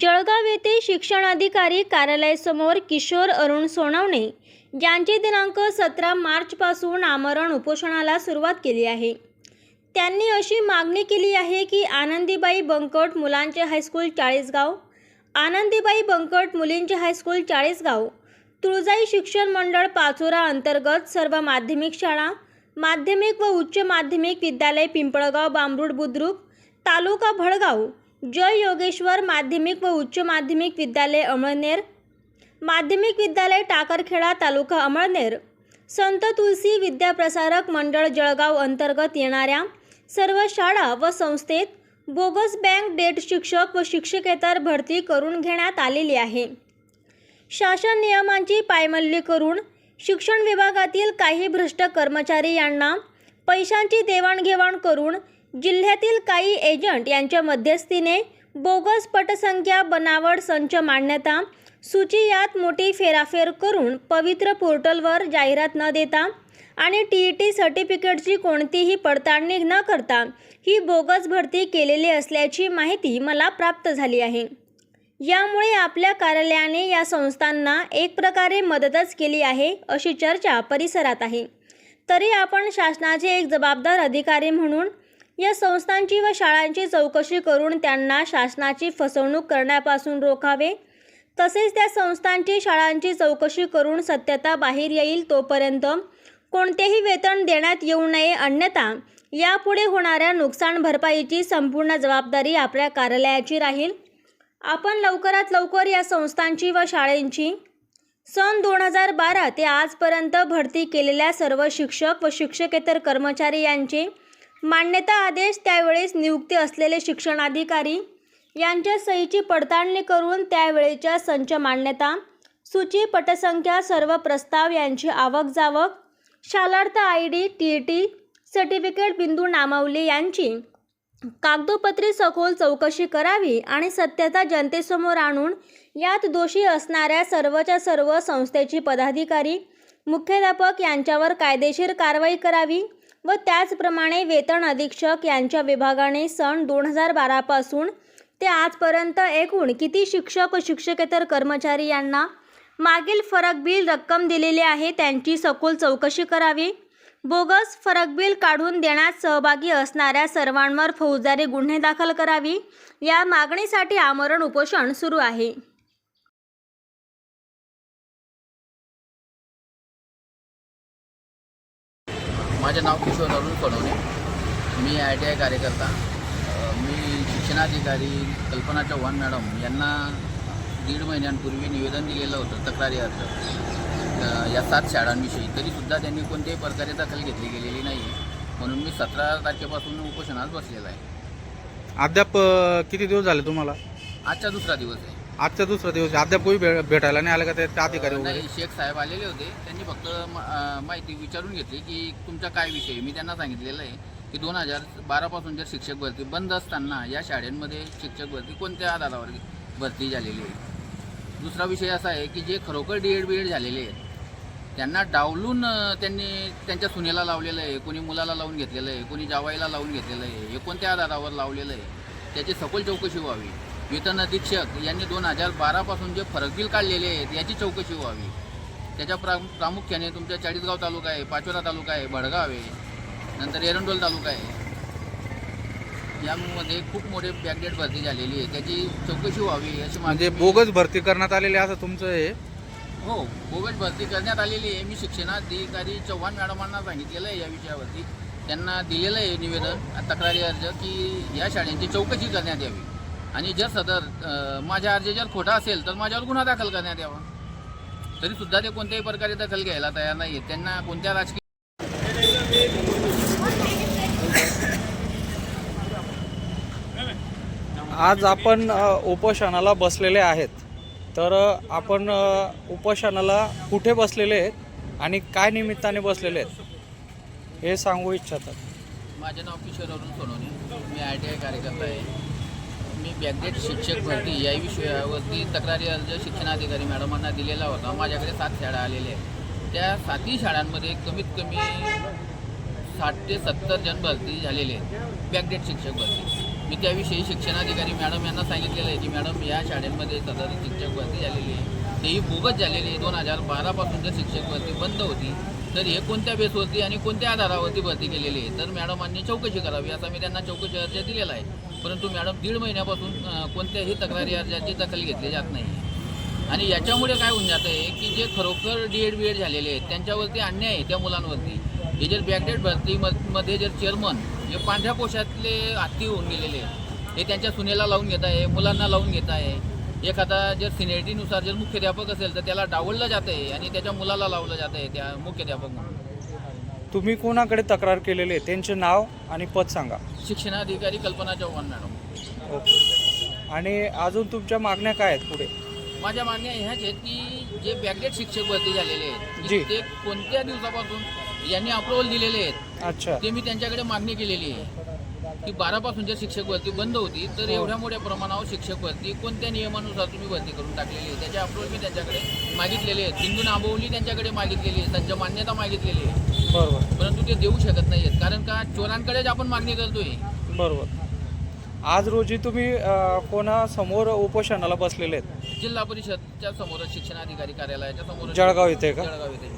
जळगाव येथे शिक्षणाधिकारी कार्यालयासमोर किशोर अरुण सोनवणे यांचे दिनांक सतरा मार्चपासून आमरण उपोषणाला सुरुवात केली आहे. त्यांनी अशी मागणी केली आहे की आनंदीबाई बंकट मुलांचे हायस्कूल चाळीसगाव आनंदीबाई बंकट मुलींचे हायस्कूल चाळीसगाव तुळजाई शिक्षण मंडळ पाचोरा अंतर्गत सर्व माध्यमिक शाळा माध्यमिक व उच्च माध्यमिक विद्यालय पिंपळगाव बांबरूड बुद्रुक तालुका भडगाव जय योगेश्वर माध्यमिक व उच्च माध्यमिक विद्यालय अमळनेर. माध्यमिक विद्यालय टाकरखेडा तालुका अमळनेर. संत तुलसी विद्याप्रसारक मंडळ जळगाव अंतर्गत येणाऱ्या सर्व शाळा व संस्थेत बोगस बँक डेट शिक्षक व शिक्षकेतर भरती करून घेण्यात आलेली आहे. शासन नियमांची पायमल्ली करून शिक्षण विभागातील काही भ्रष्ट कर्मचारी यांना पैशांची देवाणघेवाण करून जिल्ह्यातील काही एजंट यांच्या मध्यस्थीने बोगस पटसंख्या बनावट संच मान्यता सूची यात मोठी फेराफेर करून पवित्र पोर्टलवर जाहिरात न देता आणि टी ई टी सर्टिफिकेटची कोणतीही पडताळणी न करता ही बोगस भरती केलेली असल्याची माहिती मला प्राप्त झाली आहे. यामुळे आपल्या कार्यालयाने या संस्थांना एक प्रकारे मदतच केली आहे अशी चर्चा परिसरात आहे. तरी आपण शासनाचे एक जबाबदार अधिकारी म्हणून या संस्थांची व शाळांची चौकशी करून त्यांना शासनाची फसवणूक करण्यापासून रोखावे. तसेच त्या संस्थांची शाळांची चौकशी करून सत्यता बाहेर येईल तोपर्यंत कोणतेही वेतन देण्यात येऊ नये. अन्यथा यापुढे होणाऱ्या नुकसान भरपाईची संपूर्ण जबाबदारी आपल्या कार्यालयाची राहील. आपण लवकरात लवकर या संस्थांची व शाळेंची सन दोन हजार बारा ते आजपर्यंत भरती केलेल्या सर्व शिक्षक व शिक्षकेतर कर्मचारी यांचे मान्यता आदेश त्यावेळेस नियुक्ती असलेले शिक्षणाधिकारी यांच्या सहीची पडताळणी करून त्यावेळेच्या संच मान्यता सूची पटसंख्या सर्व प्रस्ताव यांची आवक जावक Shalarth I D T T certificate बिंदू नामावली यांची कागदोपत्री सखोल चौकशी करावी आणि सत्यता जनतेसमोर आणून यात दोषी असणाऱ्या सर्वच्या सर्व संस्थेची पदाधिकारी मुख्याध्यापक यांच्यावर कायदेशीर कारवाई करावी व त्याचप्रमाणे वेतन अधीक्षक यांच्या विभागाने सन दोन हजार बारापासून ते आजपर्यंत एकूण किती शिक्षक व शिक्षकेतर कर्मचारी यांना मागील फरक बिल रक्कम दिलेली आहे त्यांची सखोल चौकशी करावी. बोगस फरक बिल काढून देण्यात सहभागी असणाऱ्या सर्वांवर फौजदारी गुन्हे दाखल करावी. या मागणीसाठी आमरण उपोषण सुरू आहे. माझे नाव किशोर अरुण सोनवणे मी आय टी आय कार्यकर्ता. मी शिक्षणाधिकारी कल्पना चव्हाण मॅडम यांना दीड महिन्यांपूर्वी निवेदन दिलेलं होतं तक्रारी अर्ज. या सात शाळांविषयी. तरीसुद्धा त्यांनी कोणत्याही प्रकारे दखल घेतली गेलेली नाही म्हणून मी सतरा तारखेपासून उपोषणात बसलेला आहे. अद्याप किती दिवस झाले तुम्हाला? आजचा दुसरा दिवस आहे. आजचा दुसरा दिवस आहे. अद्याप कोणी भे- भेटायला नाही आलं का ते अधिकारी वगैरे नाही शेख साहेब आलेले होते त्यांनी फक्त म- अ, माहिती विचारून घेतली की तुमचा काय विषय आहे? मी त्यांना सांगितलेलं आहे की दोन हजार बारापासून जर शिक्षक भरती बंद असताना या शाळांमध्ये शिक्षक भरती कोणत्या आधारावर भरती झालेली आहे दुसरा विषय असा आहे की जे खरोखर डी एड बी एड झालेले आहेत त्यांना डावलून अ, त्यांनी त्यांच्या सुनेला लावलेलं आहे कोणी मुलाला लावून घेतलेलं आहे कोणी जावाईला लावून घेतलेलं आहे हे कोणत्या आधारावर लावलेलं आहे त्याची सखोल चौकशी व्हावी वेतन अधीक्षक यांनी दोन हजार बारापासून जे फरक बिल काढलेले आहेत याची चौकशी व्हावी. त्याच्या प्रा प्रामुख्याने तुमच्या चाळीसगाव तालुका आहे पाचोरा तालुका आहे भडगाव आहे नंतर एरंडोल तालुका आहे. यामध्ये खूप मोठे बॅकडेट भरती झालेली आहे त्याची चौकशी व्हावी अशी म्हणजे बोगस भरती करण्यात आलेली असं तुमचं हे? हो बोगस भरती करण्यात आलेली आहे. मी शिक्षणाधिकारी चव्हाण मॅडमांना सांगितलेलं आहे या विषयावरती. त्यांना दिलेलं आहे निवेदन तक्रारी अर्ज की या शाळेंची चौकशी करण्यात यावी. आणि जर सदर अ, माझा अर्ज जर खोटा असेल तर माझ्यावर गुन्हा दाखल करण्यात यावा. तरी सुद्धा ते कोणत्याही प्रकारे दखल घ्यायला तयार नाही त्यांना कोणत्या राजकीय आज आपण उपोषणाला बसलेले आहेत. तर आपण उपोषणाला कुठे बसलेले आहेत आणि काय निमित्ताने बसलेले आहेत हे सांगू इच्छितात. माझे नाव किशोर अरुण सोनवणे मी आय टी आय कार्यकर्ता आहे. मी बॅकडेट शिक्षक भरती या विषयावरती तक्रारी अर्ज शिक्षणाधिकारी मॅडमांना दिलेला होता. माझ्याकडे सात शाळा आलेल्या आहेत. त्या सातही शाळांमध्ये कमीत कमी साठ ते सत्तर जण भरती झालेले आहेत. बॅकडेट शिक्षक भरती. मी त्याविषयी शिक्षणाधिकारी मॅडम यांना सांगितलेलं आहे की मॅडम या शाळेमध्ये सदर शिक्षक भरती झालेली आहे. तेही बोगस झालेली आहे. दोन हजार बारापासून जर शिक्षक भरती बंद होती तर हे कोणत्या बेसवरती आणि कोणत्या आधारावरती भरती केलेली आहे? तर मॅडमांनी चौकशी करावी असा मी त्यांना चौकशी अर्ज दिलेला आहे. परंतु मॅडम दीड महिन्यापासून कोणत्याही तक्रारी अर्जाची दखल घेतली जात नाही. आणि याच्यामुळे काय होऊन जातं आहे की जे खरोखर डी एड बी एड झालेले आहेत त्यांच्यावरती अन्याय आहे त्या मुलांवरती. हे जर बॅकडेट भरतीमध्ये म- मध्ये जर चेअरमन हे पांढऱ्या पोशातले हत्ती होऊन गेलेले आहेत हे त्यांच्या सुनेला लावून घेत आहे मुलांना लावून घेत आहे. एखादा जर सिनियरिटीनुसार जर मुख्याध्यापक असेल तर त्याला डावललं जातं आहे आणि त्याच्या मुलाला लावलं जात आहे त्या मुख्याध्यापक म्हणून. तुम्ही कोणाकडे तक्रार केलेली आहे? त्यांचे नाव आणि पद सांगा. शिक्षणाधिकारी कल्पना चव्हाण मॅडम. ओके. आणि अजून तुमच्या मागण्या काय आहेत पुढे? माझ्या मागण्या ह्याच आहेत की जे बॅकडेट शिक्षक भरती झालेले आहेत जी. की ते कोणत्या दिवसापासून यांनी अप्रुव्हल दिलेले आहेत अच्छा. ते मी त्यांच्याकडे मागणी केलेली आहे. की बारापासून जर शिक्षक भरती बंद होती तर हो. एवढ्या मोठ्या प्रमाणावर शिक्षक भरती कोणत्या नियमानुसार तुम्ही भरती करून टाकलेली आहे त्याचे अप्रुव्हल मी त्यांच्याकडे मागितलेले आहेत. बिंदू आंबवली त्यांच्याकडे मागितलेली आहे त्यांच्या मान्यता मागितलेली आहे बरोबर. परंतु ते देऊ शकत नाही आहेत कारण का? चोरांकडेच आपण मागणी करतोय. बरोबर. आज रोजी तुम्ही कोणासमोर उपोषणाला बसलेले आहेत? जिल्हा परिषदच्या समोर शिक्षणाधिकारी कार्यालयाच्या समोर जळगाव इथे का? जळगाव येथे